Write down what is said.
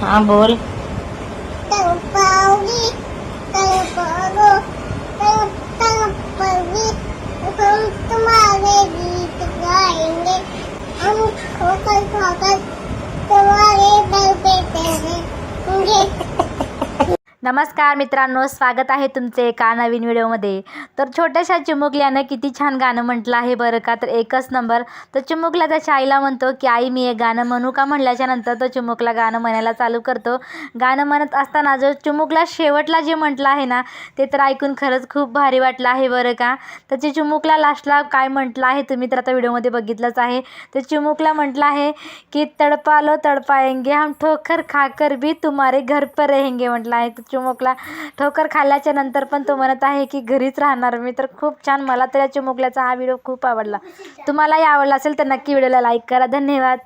हा बोल पाऊली पागो पाऊली हम तुम्हारे गीत गाएंगे हम ठोकर ठोकर तुम्हारे दर पे ठहरेंगे नमस्कार मित्रांनो स्वागत आहे तुमचे एका नवीन व्हिडिओमध्ये. तर छोट्याशा चिमुकल्यानं किती छान गाणं म्हटलं आहे बरं का? तर एकच नंबर. तर चिमुकला त्याच्या आईला म्हणतो की आई मी एक गाणं म्हणू का? म्हणल्याच्या नंतर तो चिमुकला गाणं म्हणायला चालू करतो. गाणं म्हणत असताना जो चिमुकला शेवटला जे म्हटलं आहे ना ते तर ऐकून खरंच खूप भारी वाटलं आहे बरं का? तर जे चिमुकला लास्टला काय म्हटलं आहे तुम्ही तर आता व्हिडिओमध्ये बघितलंच आहे. तर चिमुकला म्हटलं आहे की तडपालो तडपाएंगे हम ठोकर खाकर भी तुम्हारे घर पर रहेंगे म्हटलं आहे. चिमुकला. ठोकर खाल्ल्याच्या नंतर पण तो म्हणत आहे की घरीच राहणार. मी तर खूप छान मला तर या चिमुकल्याचा हा व्हिडिओ खूप आवडला. तुम्हालाही आवडला असेल तर नक्की व्हिडिओला लाईक करा. धन्यवाद.